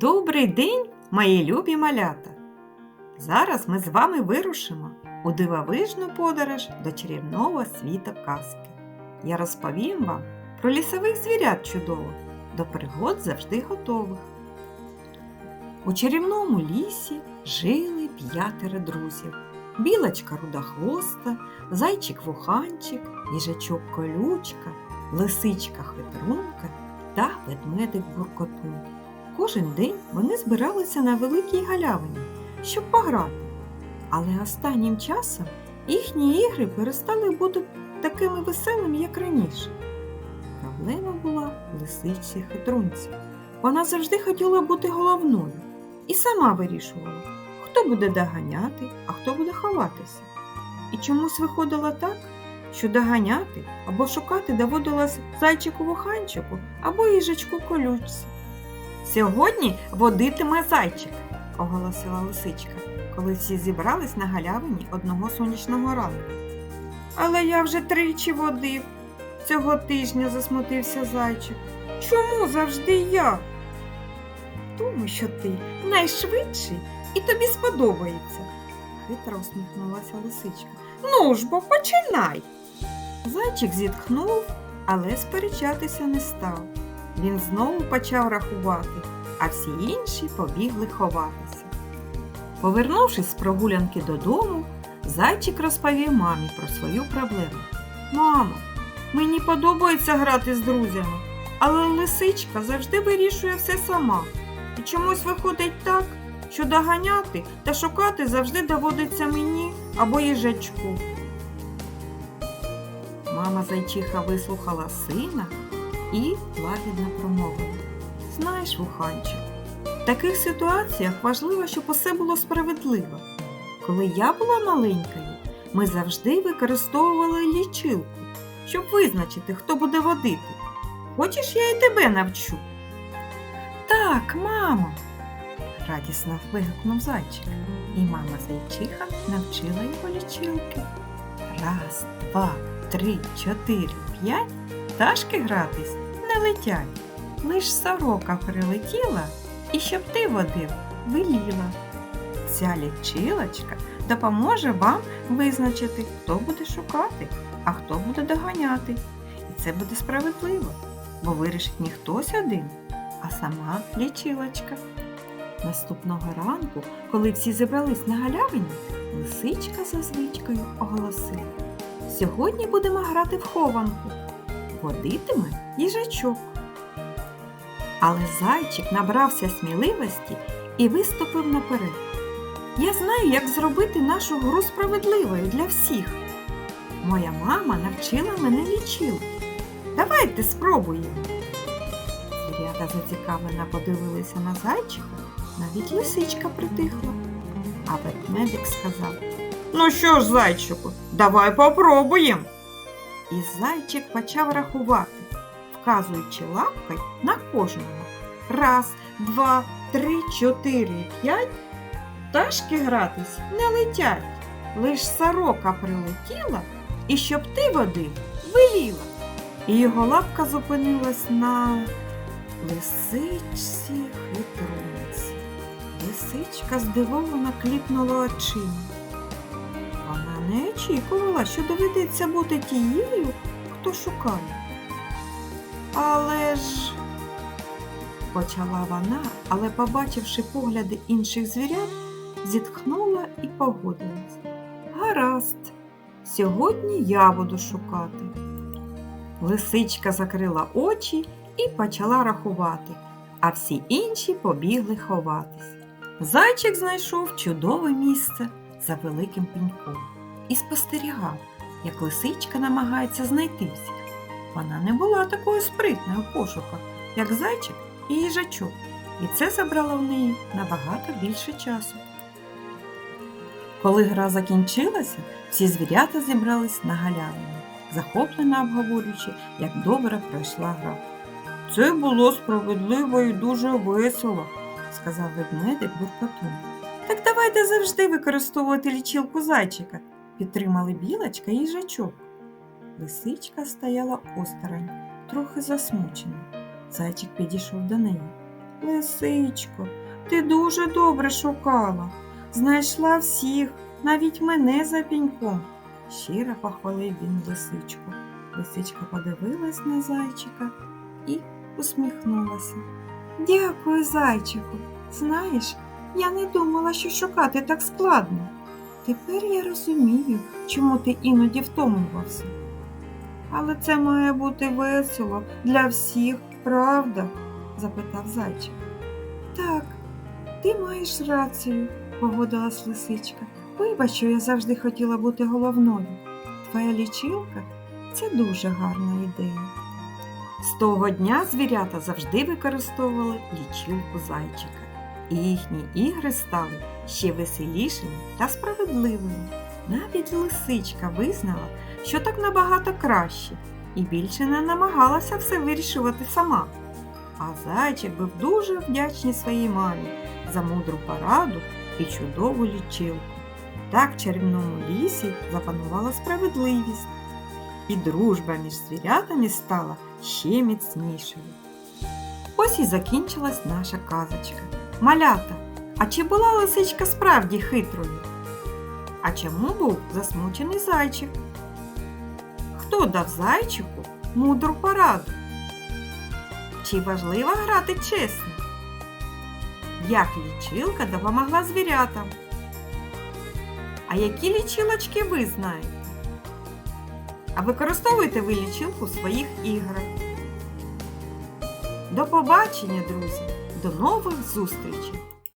Добрий день, мої любі малята! Зараз ми з вами вирушимо у дивовижну подорож до чарівного світу казки. Я розповім вам про лісових звірят чудових, до пригод завжди готових. У чарівному лісі жили п'ятеро друзів. Білочка рудохвоста, зайчик вуханчик, їжачок колючка, лисичка хитрунка та ведмедик буркотун. Кожен день вони збиралися на великій галявині, щоб пограти. Але останнім часом їхні ігри перестали бути такими веселими, як раніше. Проблема була в лисичці хитрунці. Вона завжди хотіла бути головною і сама вирішувала, хто буде доганяти, а хто буде ховатися. І чомусь виходило так, що доганяти або шукати доводилось зайчику вуханчику або їжачку колючці. Сьогодні водитиме зайчик, оголосила лисичка, коли всі зібрались на галявині одного сонячного ранку. Але я вже тричі водив. Цього тижня засмутився зайчик. Чому завжди я? Тому що ти найшвидший і тобі сподобається, хитро усміхнулася лисичка. Ну ж бо починай. Зайчик зітхнув, але сперечатися не став. Він знову почав рахувати, а всі інші побігли ховатися. Повернувшись з прогулянки додому, зайчик розповів мамі про свою проблему. Мамо, мені подобається грати з друзями, але лисичка завжди вирішує все сама. І чомусь виходить так, що доганяти та шукати завжди доводиться мені або їжачку. Мама зайчиха вислухала сина і лагідно промовила. Знаєш, вуханчик, в таких ситуаціях важливо, щоб усе було справедливо. Коли я була маленькою, ми завжди використовували лічилку, щоб визначити, хто буде водити. Хочеш, я і тебе навчу? Так, мамо, радісно вигукнув зайчик, і мама зайчиха навчила його лічилки. Раз, два, три, чотири, п'ять. Пташки гратись не летять. Лиш сорока прилетіла, і щоб ти водив, веліла. Ця лічилочка допоможе вам визначити, хто буде шукати, а хто буде доганяти. І це буде справедливо, бо вирішить не хтось один, а сама лічилочка. Наступного ранку, коли всі зібрались на галявині, лисичка за звичкою оголосила. Сьогодні будемо грати в хованку водитиме їжачок. Але зайчик набрався сміливості і виступив наперед. Я знаю, як зробити нашу гру справедливою для всіх. Моя мама навчила мене лічилки. Давайте спробуємо. Звірята зацікавлено подивилися на зайчика, навіть лисичка притихла. А ведмедик сказав: Ну що ж, зайчику, давай попробуємо. І зайчик почав рахувати, вказуючи лапкою на кожного. Раз, два, три, чотири, п'ять. Пташки гратись не летять. Лиш сорока прилетіла, і щоб ти водив, веліла. І його лапка зупинилась на лисичці хитрунці. Лисичка здивовано кліпнула очима. Не очікувала, що доведеться бути тією, хто шукає. Але ж, почала вона, але, побачивши погляди інших звірят, зітхнула і погодилась. Гаразд, сьогодні я буду шукати. Лисичка закрила очі і почала рахувати, а всі інші побігли ховатись. Зайчик знайшов чудове місце за великим пеньком і спостерігав, як лисичка намагається знайти всіх. Вона не була такою спритною в пошуках, як зайчик і їжачок, і це забрало в неї набагато більше часу. Коли гра закінчилася, всі звірята зібрались на галявині, захоплено обговорюючи, як добре пройшла гра. Це було справедливо і дуже весело, сказав ведмедик буркотун. Так давайте завжди використовувати лічилку зайчика, підтримали білочка і їжачок. Лисичка стояла осторонь, трохи засмучена. Зайчик підійшов до неї. Лисичко, ти дуже добре шукала. Знайшла всіх, навіть мене за піньком. Щиро похвалив він лисичку. Лисичка подивилась на зайчика і усміхнулася. Дякую, зайчику. Знаєш, я не думала, що шукати так складно. Тепер я розумію, чому ти іноді втомлювався. Але це має бути весело для всіх, правда? запитав зайчик. Так, ти маєш рацію, погодилась лисичка. Вибач, що я завжди хотіла бути головною. Твоя лічилка це дуже гарна ідея. З того дня звірята завжди використовували лічилку зайчика, і їхні ігри стали ще веселішими та справедливими. Навіть лисичка визнала, що так набагато краще, і більше не намагалася все вирішувати сама. А зайчик був дуже вдячний своїй мамі за мудру пораду і чудову лічилку. Так в чарівному лісі запанувала справедливість, і дружба між звірятами стала ще міцнішою. Ось і закінчилась наша казочка. Малята, а чи була лисичка справді хитрою? А чому був засмучений зайчик? Хто дав зайчику мудру пораду? Чи важливо грати чесно? Як лічилка допомогла звірятам? А які лічилочки ви знаєте? А використовуєте ви лічилку в своїх іграх? До побачення, друзі! До нових зустрічей!